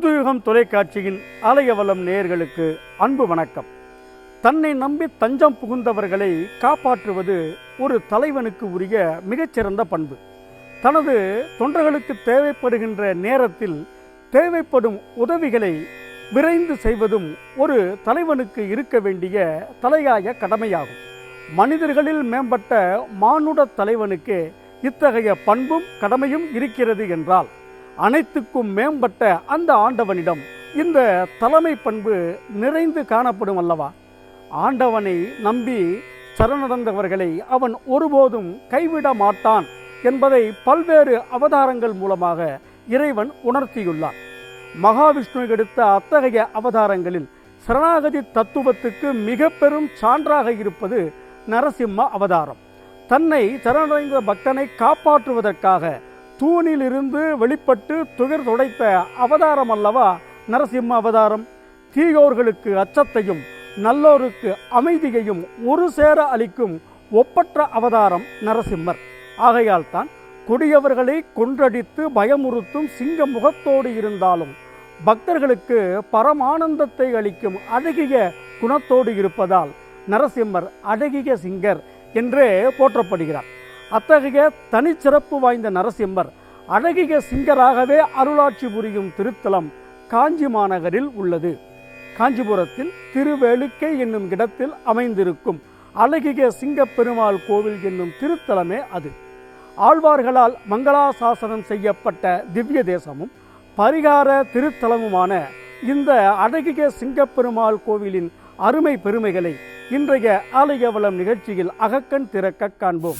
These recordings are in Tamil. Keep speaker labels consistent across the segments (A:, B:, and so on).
A: புதுயுகம் தொலைக்காட்சியின் ஆலயவலம் நேயர்களுக்கு அன்பு வணக்கம். தன்னை நம்பி தஞ்சம் புகுந்தவர்களை காப்பாற்றுவது ஒரு தலைவனுக்கு உரிய மிகச்சிறந்த பண்பு. தனது தொண்டர்களுக்கு தேவைப்படுகின்ற நேரத்தில் தேவைப்படும் உதவிகளை விரைந்து செய்வதும் ஒரு தலைவனுக்கு இருக்க வேண்டிய தலையாய கடமையாகும். மனிதர்களில் மேம்பட்ட மானுட தலைவனுக்கு இத்தகைய பண்பும் கடமையும் இருக்கிறது என்றால் அனைத்துக்கும் மேம்பட்ட அந்த ஆண்டவனிடம் இந்த தலைமை பண்பு நிறைந்து காணப்படும் அல்லவா? ஆண்டவனை நம்பி சரணடைந்தவர்களை அவன் ஒருபோதும் கைவிட மாட்டான் என்பதை பல்வேறு அவதாரங்கள் மூலமாக இறைவன் உணர்த்தியுள்ளார். மகாவிஷ்ணு எடுத்த அத்தகைய அவதாரங்களில் சரணாகதி தத்துவத்துக்கு மிக பெரும் சான்றாக இருப்பது நரசிம்ம அவதாரம். தன்னை சரணடைந்த பக்தனை காப்பாற்றுவதற்காக தூணிலிருந்து வெளிப்பட்டு துயர் துடைத்த அவதாரம் அல்லவா? நரசிம்ம அவதாரம். தீயோர்களுக்கு அச்சத்தையும் நல்லோருக்கு அமைதியையும் ஒரு சேர அளிக்கும் ஒப்பற்ற அவதாரம் நரசிம்மர். ஆகையால் தான் கொடியவர்களை கொன்றடித்து பயமுறுத்தும் சிங்க முகத்தோடு இருந்தாலும் பக்தர்களுக்கு பரமானந்தத்தை அளிக்கும் அழகிய குணத்தோடு இருப்பதால் நரசிம்மர் அழகிய சிங்கர் என்றே போற்றப்படுகிறார். அத்தகைய தனிச்சிறப்பு வாய்ந்த நரசிம்மர் அழகிய சிங்கராகவே அருளாட்சி புரியும் திருத்தலம் காஞ்சி மாநகரில் உள்ளது. காஞ்சிபுரத்தில் திருவேலுக்கை என்னும் இடத்தில் அமைந்திருக்கும் அழகிய சிங்கப்பெருமாள் கோவில் என்னும் திருத்தலமே அது. ஆழ்வார்களால் மங்களாசாசனம் செய்யப்பட்ட திவ்ய தேசமும் பரிகார திருத்தலமுமான இந்த அழகிய சிங்கப்பெருமாள் கோவிலின் அருமை பெருமைகளை இன்றைய ஆலயவளம் நிகழ்ச்சியில் அகக்கண் திறக்க காண்போம்.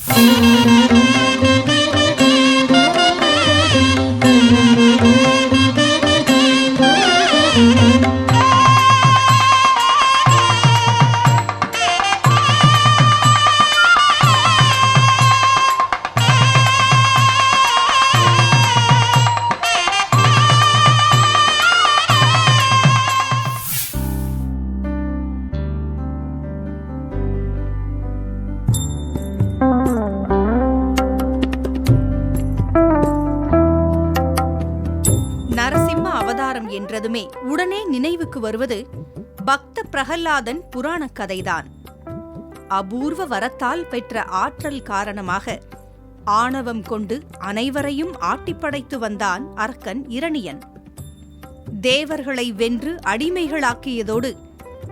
B: என்றதுமே உடனே நினைவுக்கு வருவது பக்த பிரகல்லாதன் புராணக் கதைதான். அபூர்வ வரத்தால் பெற்ற ஆற்றல் காரணமாக ஆணவம் கொண்டு அனைவரையும் ஆட்டிப்படைத்து வந்தான் அரக்கன் இரணியன். தேவர்களை வென்று அடிமைகளாக்கியதோடு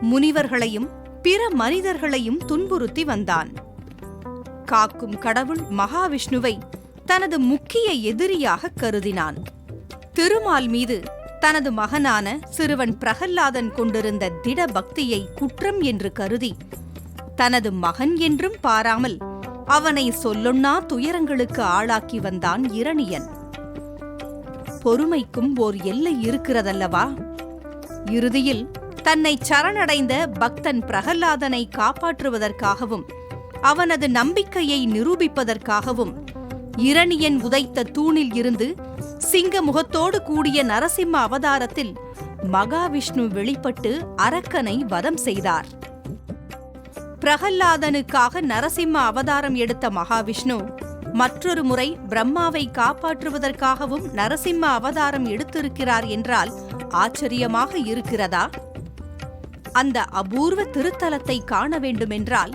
B: முனிவர்களையும் பிற மனிதர்களையும் துன்புறுத்தி வந்தான். காக்கும் கடவுள் மகாவிஷ்ணுவை தனது முக்கிய எதிரியாக கருதினான். திருமால் மீது தனது மகனான சிறுவன் பிரகல்லாதன் கொண்டிருந்த திட பக்தியை குற்றம் என்று கருதி தனது மகன் என்றும் பாராமல் அவனை சொல்லொன்னா துயரங்களுக்கு ஆளாக்கி வந்தான் இரணியன். பொறுமைக்கும் ஓர் எல்லை இருக்கிறதல்லவா? இறுதியில் தன்னை சரணடைந்த பக்தன் பிரகல்லாதனை காப்பாற்றுவதற்காகவும் அவனது நம்பிக்கையை நிரூபிப்பதற்காகவும் இரணியன் உதைத்த தூணில் இருந்து சிங்க முகத்தோடு கூடிய நரசிம்ம அவதாரத்தில் மகாவிஷ்ணு வெளிப்பட்டு அரக்கனை வதம் செய்தார். பிரகல்லாதனுக்காக நரசிம்ம அவதாரம் எடுத்த மகாவிஷ்ணு மற்றொரு முறை பிரம்மாவை காப்பாற்றுவதற்காகவும் நரசிம்ம அவதாரம் எடுத்திருக்கிறார் என்றால் ஆச்சரியமாக இருக்கிறதா? அந்த அபூர்வ திருத்தலத்தை காண வேண்டுமென்றால்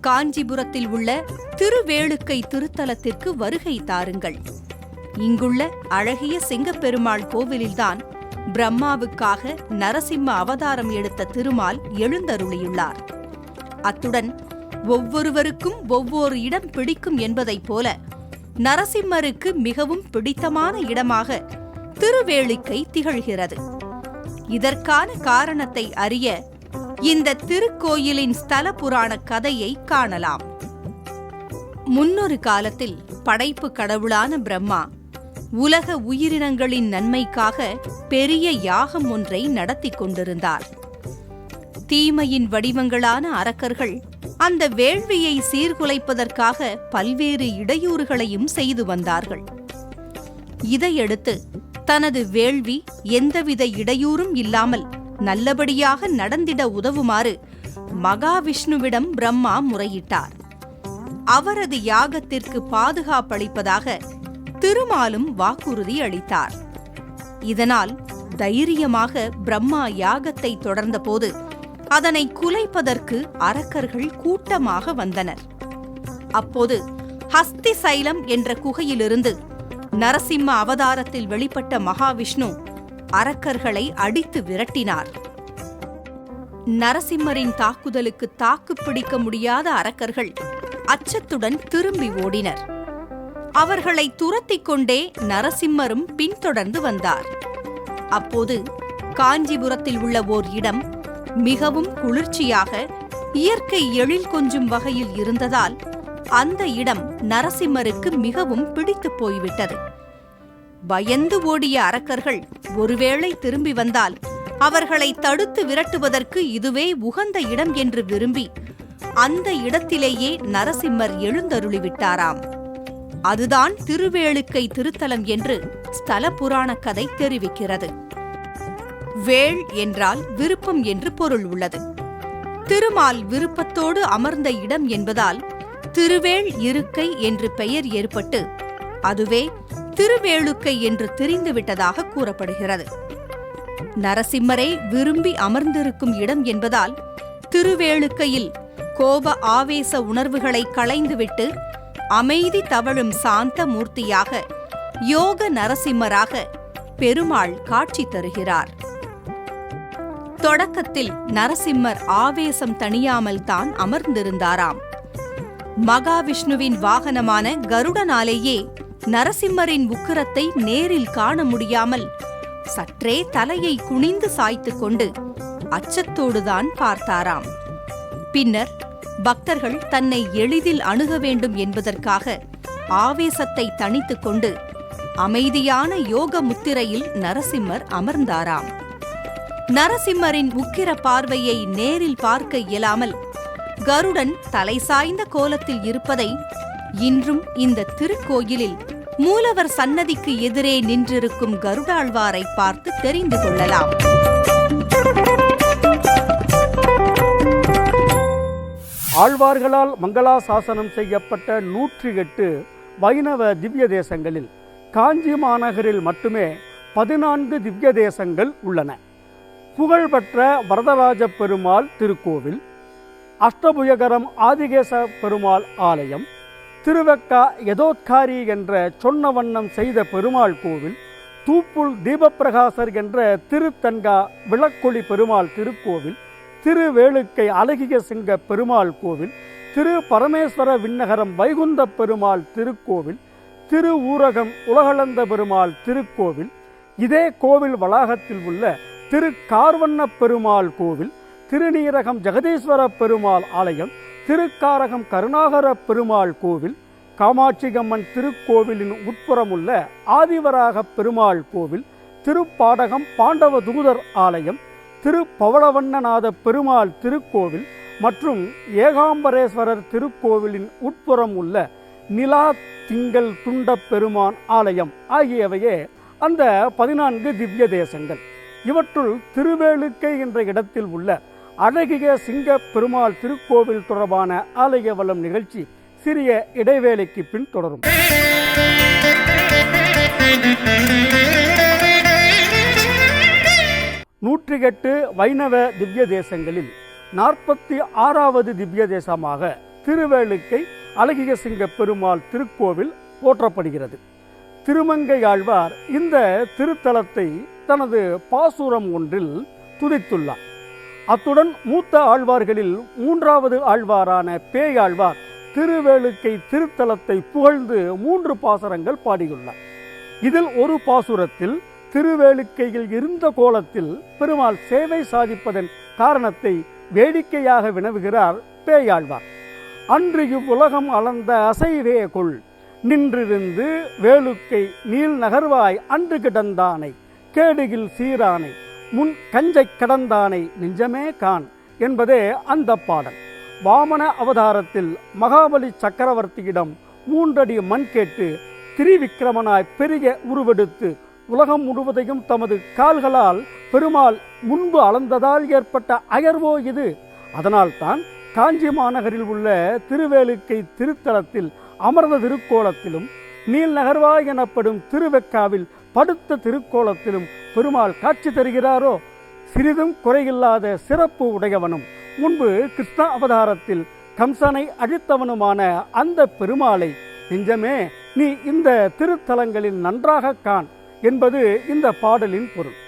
B: காஞ்சிபுரத்தில் உள்ள திருவேளுக்கை திருத்தலத்திற்கு வருகை தாருங்கள். இங்குள்ள அழகிய சிங்கப்பெருமாள் கோவிலில்தான் பிரம்மாவுக்காக நரசிம்ம அவதாரம் எடுத்த திருமால் எழுந்தருளியுள்ளார். அத்துடன் ஒவ்வொருவருக்கும் ஒவ்வொரு இடம் பிடிக்கும் என்பதைப் போல நரசிம்மருக்கு மிகவும் பிடித்தமான இடமாக திருவேளிக்கை திகழ்கிறது. இதற்கான காரணத்தை அறிய இந்த திருக்கோயிலின் ஸ்தல புராண கதையை காணலாம். முன்னொரு காலத்தில் படைப்பு கடவுளான பிரம்மா உலக உயிரினங்களின் நன்மைக்காக பெரிய யாகம் ஒன்றை நடத்தி கொண்டிருந்தார். தீமையின் வடிவங்களான அரக்கர்கள் அந்த வேள்வியை சீர்குலைப்பதற்காக பல்வேறு இடையூறுகளையும் செய்து வந்தார்கள். இதையடுத்து தனது வேள்வி எந்தவித இடையூறும் இல்லாமல் நல்லபடியாக நடந்திட உதவுமாறு மகாவிஷ்ணுவிடம் பிரம்மா முறையிட்டார். அவரது யாகத்திற்கு பாதுகாப்பளிப்பதாக திருமாலும் வாக்குறுதி அளித்தார். இதனால் தைரியமாக பிரம்மா யாகத்தை தொடர்ந்தபோது அதனை குலைப்பதற்கு அரக்கர்கள் கூட்டமாக வந்தனர். அப்போது ஹஸ்தி சைலம் என்ற குகையிலிருந்து நரசிம்ம அவதாரத்தில் வெளிப்பட்ட மகாவிஷ்ணு அரக்கர்களை அடித்து விரட்டினார். நரசிம்மரின் தாக்குதலுக்கு தாக்கு பிடிக்க முடியாத அரக்கர்கள் அச்சத்துடன் திரும்பி ஓடினர். அவர்களை துரத்திக் கொண்டே நரசிம்மரும் பின்தொடர்ந்து வந்தார். அப்போது காஞ்சிபுரத்தில் உள்ள ஓர் இடம் மிகவும் குளிர்ச்சியாக இயற்கை எழில் கொஞ்சும் வகையில் இருந்ததால் அந்த இடம் நரசிம்மருக்கு மிகவும் பிடித்துப் போய்விட்டது. பயந்து ஓடிய அரக்கர்கள் ஒருவேளை திரும்பி வந்தால் அவர்களை தடுத்து விரட்டுவதற்கு இதுவே உகந்த இடம் என்று விரும்பி அந்த இடத்திலேயே நரசிம்மர் எழுந்தருளிவிட்டாராம். அதுதான் திருவேளுக்கை திருத்தலம் என்று ஸ்தல புராண கதை தெரிவிக்கிறது. வேள் என்றால் விருப்பம் என்று பொருள் உள்ளது. திருமால் விருப்பத்தோடு அமர்ந்த இடம் என்பதால் திருவேள் இருக்கை என்று பெயர் ஏற்பட்டு அதுவே திருவேளுக்கை என்று தெரிந்துவிட்டதாக கூறப்படுகிறது. நரசிம்மரே விரும்பி அமர்ந்திருக்கும் இடம் என்பதால் திருவேளுக்கையில் கோப ஆவேச உணர்வுகளை களைந்துவிட்டு அமைதி தவழும் சாந்த மூர்த்தியாக யோக நரசிம்மராக பெருமாள் காட்சி தருகிறார். தொடக்கத்தில் நரசிம்மர் ஆவேசம் தணியாமல் தான் அமர்ந்திருந்தாராம். மகாவிஷ்ணுவின் வாகனமான கருடனாலேயே நரசிம்மரின் உக்கிரத்தை நேரில் காண முடியாமல் சற்றே தலையை குனிந்து சாய்த்துக் கொண்டு அச்சத்தோடுதான் பார்த்தாராம். பின்னர் பக்தர்கள் தன்னை எளிதில் அணுக வேண்டும் என்பதற்காக ஆவேசத்தை தணித்துக் கொண்டு அமைதியான யோக முத்திரையில் நரசிம்மர் அமர்ந்தாராம். நரசிம்மரின் உக்கிர பார்வையை நேரில் பார்க்க இயலாமல் கருடன் தலை சாய்ந்த கோலத்தில் இருப்பதை இன்றும் இந்த திருக்கோயிலில் மூலவர் சன்னதிக்கு எதிரே நின்றிருக்கும் கருடாழ்வாரை பார்த்து தெரிந்து கொள்ளலாம்.
A: ஆழ்வார்களால் மங்களாசாசனம் செய்யப்பட்ட நூற்றி எட்டு வைணவ திவ்ய தேசங்களில் காஞ்சி மாநகரில் மட்டுமே பதினான்கு திவ்ய தேசங்கள் உள்ளன. புகழ்பெற்ற வரதராஜ பெருமாள் திருக்கோவில் அஷ்டபுயகரம் ஆதிகேச பெருமாள் ஆலயம் திருவக்கா யதோத்காரி என்ற சொன்ன வண்ணம் செய்த பெருமாள் கோவில் தூப்புள் தீபப்பிரகாசர் என்ற திருத்தன்கா விளக்கொளி பெருமாள் திருக்கோவில் திருவேளுக்கை அழகிய சிங்க பெருமாள் கோவில் திரு பரமேஸ்வர விண்ணகரம் வைகுந்த பெருமாள் திருக்கோவில் திரு ஊரகம் உலகளந்த பெருமாள் திருக்கோவில் இதே கோவில் வளாகத்தில் உள்ள திரு கார்வண்ண பெருமாள் கோவில் திருநீரகம் ஜெகதீஸ்வர பெருமாள் ஆலயம் திருக்காரகம் கருணாகர பெருமாள் கோவில் காமாட்சிகம்மன் திருக்கோவிலின் உட்புறமுள்ள ஆதிவராக பெருமாள் கோவில் திருப்பாடகம் பாண்டவ தூதர் ஆலயம் திரு பவளவண்ணநாத பெருமாள் திருக்கோவில் மற்றும் ஏகாம்பரேஸ்வரர் திருக்கோவிலின் உட்புறம் உள்ள நிலா திங்கள் துண்ட பெருமான் ஆலயம் ஆகியவையே அந்த பதினான்கு திவ்ய தேசங்கள். இவற்றுள் திருவேலுக்கை என்ற இடத்தில் உள்ள அழகிய சிங்க பெருமாள் திருக்கோவில் தொடர்பான ஆலய வளம் நிகழ்ச்சி சிறிய இடைவேளைக்கு பின் தொடரும். நூற்றி எட்டு வைணவ திவ்ய தேசங்களில் நாற்பத்தி ஆறாவது திவ்ய தேசமாக திருவேளுக்கை அழகிய சிங்க பெருமாள் திருக்கோவில் போற்றப்படுகிறது. திருமங்கையாழ்வார் இந்த திருத்தலத்தை தனது பாசுரம் ஒன்றில் துதித்துள்ளார். அத்துடன் மூத்த ஆழ்வார்களில் மூன்றாவது ஆழ்வாரான பேயாழ்வார் திருவேளுக்கை திருத்தலத்தை புகழ்ந்து மூன்று பாசுரங்கள் பாடியுள்ளார். இதில் ஒரு பாசுரத்தில் திருவேலுக்கையில் இருந்த கோலத்தில் பெருமாள் சேவை சாதிப்பதன் காரணத்தை வேடிக்கையாக வினவுகிறார் பேயாழ்வார். அன்று இவ்வுலகம் அளந்த அசைவே கொள். நின்றிருந்து வேலுக்கை நீள் நகர்வாய் அன்று கிடந்தானை. கேடுகில் சீரானை முன் கஞ்சை கடந்தானை நெஞ்சமே கான் என்பதே அந்த பாடல். வாமன அவதாரத்தில் மகாபலி சக்கரவர்த்தியிடம் மூன்றடி மண் கேட்டு திரிவிக்கிரமனாய் பெரிய உருவெடுத்து உலகம் முழுவதையும் தமது கால்களால் பெருமாள் முன்பு அளந்ததால் ஏற்பட்ட அயர்வோ இது. அதனால்தான் காஞ்சி மாநகரில் உள்ள திருவேலுக்கை திருத்தலத்தில் அமர்ந்த திருக்கோலத்திலும் நீல் நகர்வாய் எனப்படும் திருவெக்காவில் படுத்த திருக்கோலத்திலும் பெருமாள் காட்சி தருகிறாரோ? சிறிதும் குறையில்லாத சிறப்பு உடையவனும் முன்பு கிருஷ்ண அவதாரத்தில் கம்சனை அழித்தவனுமான அந்த பெருமாளை நெஞ்சமே நீ இந்த திருத்தலங்களில் நன்றாக காண். என்பது இந்த பாடலின் பொருள்.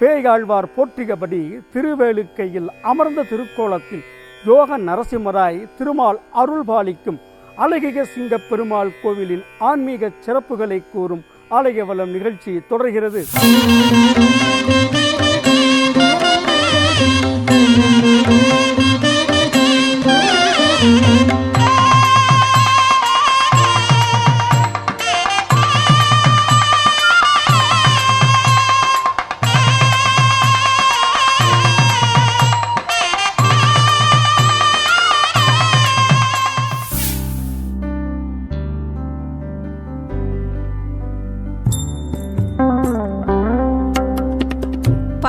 A: பேயாழ்வார் போற்றியபடி திருவேலுக்கையில் அமர்ந்த திருக்கோலத்தில் யோக நரசிம்மராய் திருமால் அருள் பாலிக்கும் அழகிய சிங்கப்பெருமாள் கோவிலின் ஆன்மீக சிறப்புகளை கூறும் ஆலயவலம் நிகழ்ச்சி தொடர்கிறது.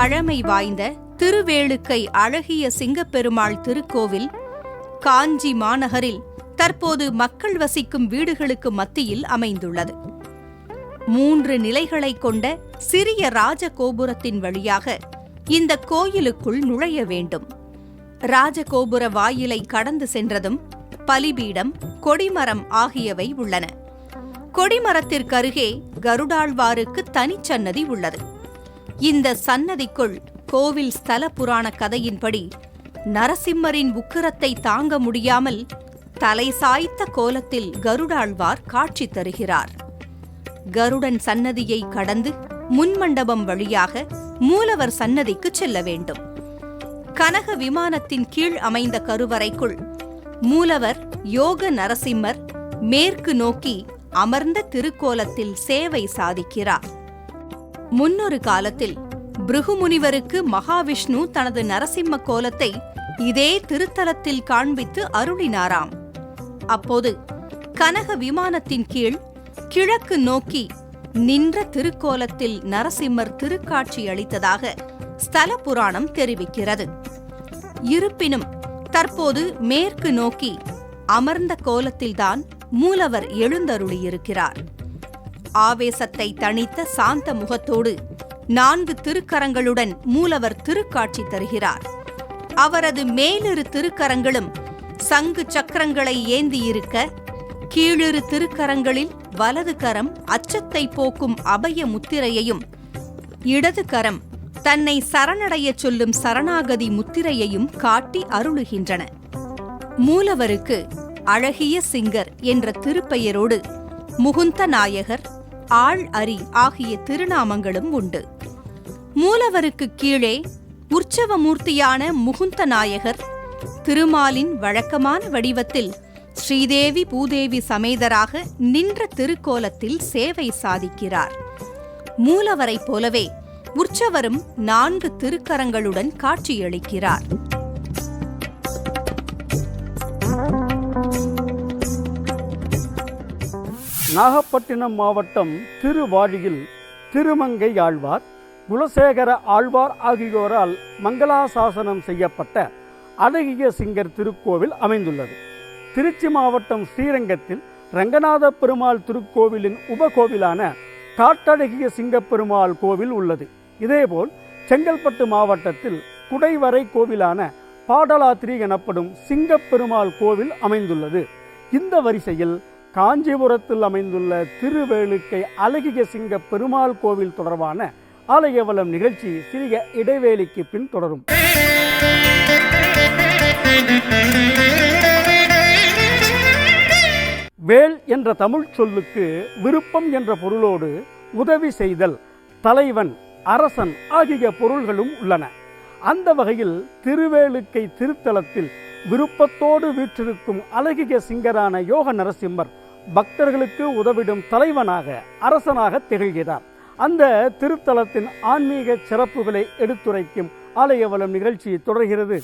B: பழமை வாய்ந்த திருவேளுக்கை அழகிய சிங்கப்பெருமாள் திருக்கோவில் காஞ்சி மாநகரில் தற்போது மக்கள் வசிக்கும் வீடுகளுக்கு மத்தியில் அமைந்துள்ளது. மூன்று நிலைகளை கொண்ட சிறிய ராஜகோபுரத்தின் வழியாக இந்த கோயிலுக்குள் நுழைய வேண்டும். ராஜகோபுர வாயிலை கடந்து சென்றதும் பலிபீடம் கொடிமரம் ஆகியவை உள்ளன. கொடிமரத்திற்கருகே கருடாழ்வாருக்கு தனிச்சன்னதி உள்ளது. இந்த சன்னதிக்குள் கோவில் ஸ்தல புராண கதையின்படி நரசிம்மரின் உக்கிரத்தை தாங்க முடியாமல் தலை சாய்த்த கோலத்தில் கருடாழ்வார் காட்சி தருகிறார். கருடன் சன்னதியை கடந்து முன்மண்டபம் வழியாக மூலவர் சன்னதிக்கு செல்ல வேண்டும். கனக விமானத்தின் கீழ் அமைந்த கருவறைக்குள் மூலவர் யோக நரசிம்மர் மேற்கு நோக்கி அமர்ந்த திருக்கோலத்தில் சேவை சாதிக்கிறார். முன்னொரு காலத்தில் பிருகுமுனிவருக்கு மகாவிஷ்ணு தனது நரசிம்ம கோலத்தை இதே திருத்தலத்தில் காண்பித்து அருளினாராம். அப்போது கனக விமானத்தின் கீழ் கிழக்கு நோக்கி நின்ற திருக்கோலத்தில் நரசிம்மர் திருக்காட்சி அளித்ததாக ஸ்தல புராணம் தெரிவிக்கிறது. இருப்பினும் தற்போது மேற்கு நோக்கி அமர்ந்த கோலத்தில்தான் மூலவர் எழுந்தருளியிருக்கிறார். ஆவேசத்தை தணித்த சாந்த முகத்தோடு நான்கு திருக்கரங்களுடன் மூலவர் திருக்காட்சி தருகிறார். அவரது மேலிரு திருக்கரங்களும் சங்கு சக்கரங்களை ஏந்தியிருக்க கீழிரு திருக்கரங்களில் வலது கரம் அச்சத்தை போக்கும் அபய முத்திரையையும் இடது கரம் தன்னை சரணடையச் சொல்லும் சரணாகதி முத்திரையையும் காட்டி அருளுகின்றன. மூலவருக்கு அழகிய சிங்கர் என்ற திருப்பெயரோடு முகுந்த நாயகர் ஆள் அரி ஆகிய திருநாமங்களும் உண்டு. மூலவருக்கு கீழே உற்சவமூர்த்தியான முகுந்த நாயகர் திருமாலின் வழக்கமான வடிவத்தில் ஸ்ரீதேவி பூதேவி சமேதராக நின்ற திருக்கோலத்தில் சேவை சாதிக்கிறார். மூலவரைப் போலவே உற்சவரும் நான்கு திருக்கரங்களுடன் காட்சியளிக்கிறார்.
A: நாகப்பட்டினம் மாவட்டம் திருவாழியில் திருமங்கை ஆழ்வார் குலசேகர ஆழ்வார் ஆகியோரால் மங்களாசாசனம் செய்யப்பட்ட அழகிய சிங்கர் திருக்கோவில் அமைந்துள்ளது. திருச்சி மாவட்டம் ஸ்ரீரங்கத்தில் ரங்கநாத பெருமாள் திருக்கோவிலின் உபகோவிலான காட்டழகிய சிங்கப்பெருமாள் கோவில் உள்ளது. இதேபோல் செங்கல்பட்டு மாவட்டத்தில் குடைவரை கோவிலான பாடலாத்திரி எனப்படும் சிங்கப்பெருமாள் கோவில் அமைந்துள்ளது. இந்த வரிசையில் காஞ்சிபுரத்தில் அமைந்துள்ள திருவேலுக்கை அழகிய சிங்க பெருமாள் கோவில் தொடர்பான ஆலயவலம் நிகழ்ச்சி சிறிய இடைவேளைக்கு பின் தொடரும். வேல் என்ற தமிழ் சொல்லுக்கு விருப்பம் என்ற பொருளோடு உதவி செய்தல் தலைவன் அரசன் ஆகிய பொருள்களும் உள்ளன. அந்த வகையில் திருவேலுக்கை திருத்தலத்தில் விருப்பத்தோடு வீற்றிருக்கும் அழகிய சிங்கரான யோக நரசிம்மர் பக்தர்களுக்கு உதவிடும் தலைவனாக அரசனாக திகழ்கிறார். அந்த திருத்தலத்தின் ஆன்மீக சிறப்புகளை எடுத்துரைக்கும் ஆலயவளம் நிகழ்ச்சி தொடர்கிறது.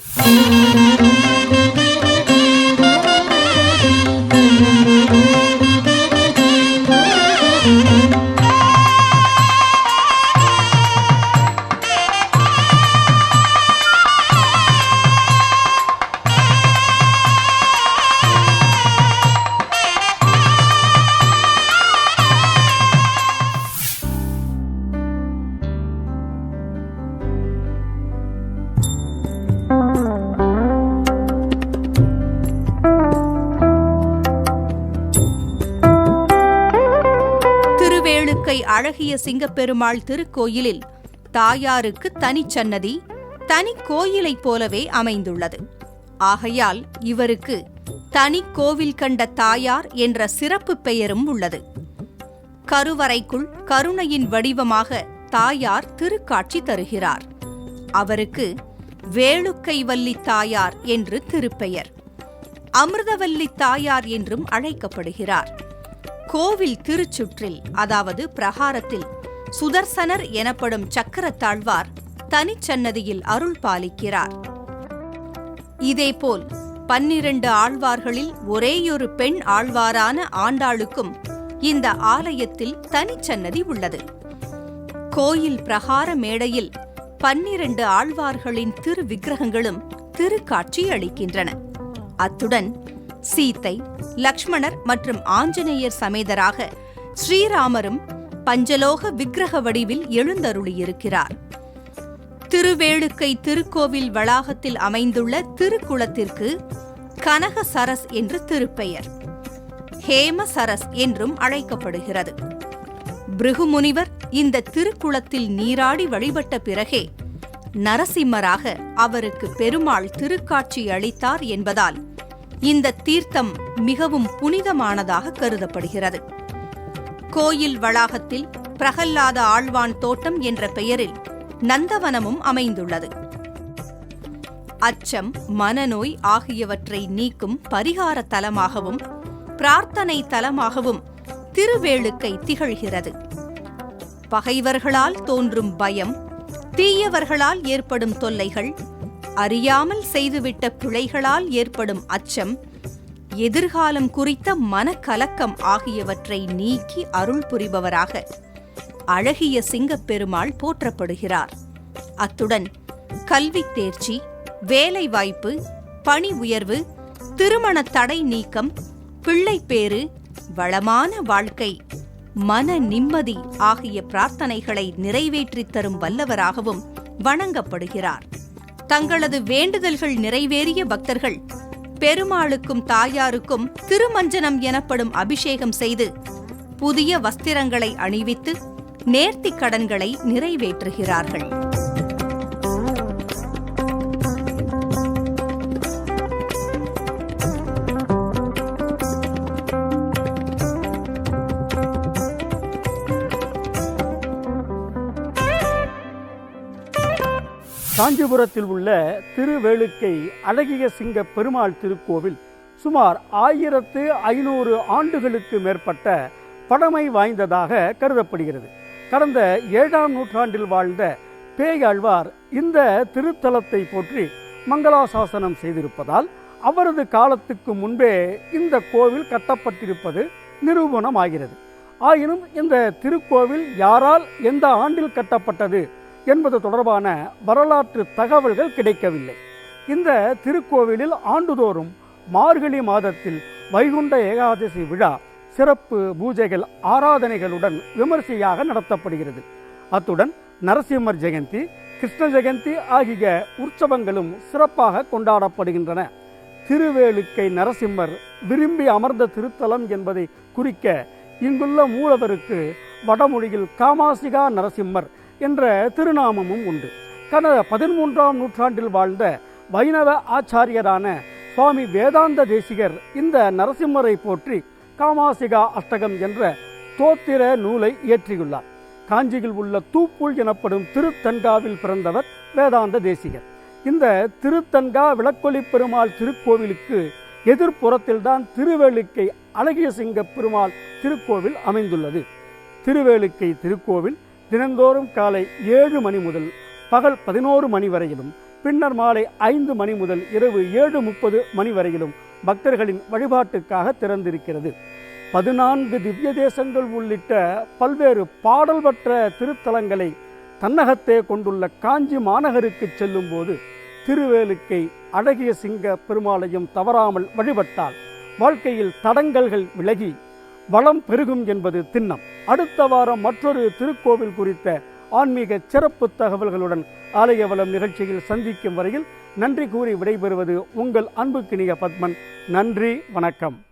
B: சிங்கப்பெருமாள் திருக்கோயிலில் தாயாருக்கு தனிச்சன்னதி தனி கோயிலைப் போலவே அமைந்துள்ளது. ஆகையால் இவருக்கு தனி கோவில் கண்ட தாயார் என்ற சிறப்பு பெயரும் உள்ளது. கருவறைக்குள் கருணையின் வடிவமாக தாயார் திருக்காட்சி தருகிறார். அவருக்கு வேளுக்கை வல்லி தாயார் என்று திருப்பெயர். அமிர்தவல்லி தாயார் என்றும் அழைக்கப்படுகிறார். கோவில் திருச்சுற்றில் அதாவது பிரகாரத்தில் சுதர்சனர் எனப்படும் சக்கரத்தாழ்வார் தனிச்சன்னதியில் அருள் பாலிக்கிறார். இதேபோல் பன்னிரண்டு ஆழ்வார்களில் ஒரேயொரு பெண் ஆழ்வாரான ஆண்டாளுக்கும் இந்த ஆலயத்தில் தனிச்சன்னதி உள்ளது. கோயில் பிரகார மேடையில் பன்னிரண்டு ஆழ்வார்களின் திருவிக்கிரகங்களும் திருக்காட்சி அளிக்கின்றன. அத்துடன் சீத்தை லக்ஷ்மணர் மற்றும் ஆஞ்சநேயர் சமேதராக ஸ்ரீராமரும் பஞ்சலோக விக்கிரக வடிவில் எழுந்தருளியிருக்கிறார். திருவேளுக்கை திருக்கோவில் வளாகத்தில் அமைந்துள்ள திருக்குளத்திற்கு கனக சரஸ் என்று திருப்பெயர். ஹேம சரஸ் என்றும் அழைக்கப்படுகிறது. பிருகுமுனிவர் இந்த திருக்குளத்தில் நீராடி வழிபட்ட பிறகே நரசிம்மராக அவருக்கு பெருமாள் திருக்காட்சி அளித்தார் என்பதால் இந்த தீர்த்தம் மிகவும் புனிதமானதாக கருதப்படுகிறது. கோயில் வளாகத்தில் பிரகல்லாத ஆழ்வான் தோட்டம் என்ற பெயரில் நந்தவனமும் அமைந்துள்ளது. அச்சம் மனநோய் ஆகியவற்றை நீக்கும் பரிகார தலமாகவும் பிரார்த்தனை தலமாகவும் திருவேளுக்கை திகழ்கிறது. பகைவர்களால் தோன்றும் பயம் தீயவர்களால் ஏற்படும் தொல்லைகள் அறியாமல் செய்துவிட்ட பிழைகளால் ஏற்படும் அச்சம் எதிர்காலம் குறித்த மனக்கலக்கம் ஆகியவற்றை நீக்கி அருள் புரிபவராக அழகிய சிங்கப்பெருமாள் போற்றப்படுகிறார். அத்துடன் கல்வி தேர்ச்சி வேலைவாய்ப்பு பணி உயர்வு திருமண தடை நீக்கம் பிள்ளைப்பேறு வளமான வாழ்க்கை மன நிம்மதி ஆகிய பிரார்த்தனைகளை நிறைவேற்றித் தரும் வல்லவராகவும் வணங்கப்படுகிறார். தங்களது வேண்டுதல்கள் நிறைவேறிய பக்தர்கள். பெருமாளுக்கும் தாயாருக்கும் திருமஞ்சனம் எனப்படும் அபிஷேகம் செய்து புதிய வஸ்திரங்களை அணிவித்து நேர்த்திக் கடன்களை நிறைவேற்றுகிறார்கள்.
A: காஞ்சிபுரத்தில் உள்ள திருவேளுக்கை அழகிய சிங்க பெருமாள் திருக்கோவில் சுமார் ஆயிரத்து ஐநூறு ஆண்டுகளுக்கு மேற்பட்ட பழமை வாய்ந்ததாக கருதப்படுகிறது. கடந்த ஏழாம் நூற்றாண்டில் வாழ்ந்த பேயாழ்வார் இந்த திருத்தலத்தை போற்றி மங்களாசாசனம் செய்திருப்பதால் அவரது காலத்துக்கு முன்பே இந்த கோவில் கட்டப்பட்டிருப்பது நிரூபணமாகிறது. ஆயினும் இந்த திருக்கோவில் யாரால் எந்த ஆண்டில் கட்டப்பட்டது என்பது தொடர்பான வரலாற்று தகவல்கள் கிடைக்கவில்லை. இந்த திருக்கோவிலில் ஆண்டுதோறும் மார்கழி மாதத்தில் வைகுண்ட ஏகாதசி விழா சிறப்பு பூஜைகள் ஆராதனைகளுடன் விமர்சையாக நடத்தப்படுகிறது. அத்துடன் நரசிம்மர் ஜெயந்தி கிருஷ்ண ஜெயந்தி ஆகிய உற்சவங்களும் சிறப்பாக கொண்டாடப்படுகின்றன. திருவேலுக்கை நரசிம்மர் விரும்பி அமர்ந்த திருத்தலம் என்பதை குறிக்க இங்குள்ள மூலவருக்கு வடமொழியில் காமாசிகா நரசிம்மர் என்ற திருநாமமும் உண்டு. கடந்த பதிமூன்றாம் நூற்றாண்டில் வாழ்ந்த வைணவ ஆச்சாரியரான சுவாமி வேதாந்த தேசிகர் இந்த நரசிம்மரை போற்றி காமாசிகா அஷ்டகம் என்ற தோத்திர நூலை இயற்றியுள்ளார். காஞ்சியில் உள்ள தூப்புள் எனப்படும் திருத்தன்காவில் பிறந்தவர் வேதாந்த தேசிகர். இந்த திருத்தன்கா விளக்கொலி பெருமாள் திருக்கோவிலுக்கு எதிர்ப்புறத்தில்தான் திருவேலுக்கை அழகிய சிங்க பெருமாள் திருக்கோவில் அமைந்துள்ளது. திருவேலுக்கை திருக்கோவில் தினந்தோறும் காலை ஏழு மணி முதல் பகல் பதினோரு மணி வரையிலும் பின்னர் மாலை ஐந்து மணி முதல் இரவு ஏழு முப்பது மணி வரையிலும் பக்தர்களின் வழிபாட்டுக்காக திறந்திருக்கிறது. பதினான்கு திவ்ய தேசங்கள் உள்ளிட்ட பல்வேறு பாடல் பெற்ற திருத்தலங்களை தன்னகத்தே கொண்டுள்ள காஞ்சி மாநகருக்கு செல்லும்போது திருவேலுக்கை அழகிய சிங்க பெருமாளையும் தவறாமல் வழிபட்டால் வாழ்க்கையில் தடங்கல்கள் விலகி வளம் பெருகும் என்பது திண்ணம். அடுத்த வாரம் மற்றொரு திருக்கோவில் குறித்த ஆன்மீக சிறப்பு தகவல்களுடன் ஆலய வளம் நிகழ்ச்சியில் சந்திக்கும் வரையில் நன்றி கூறி விடைபெறுவது உங்கள் அன்புக்கினிய பத்மன். நன்றி வணக்கம்.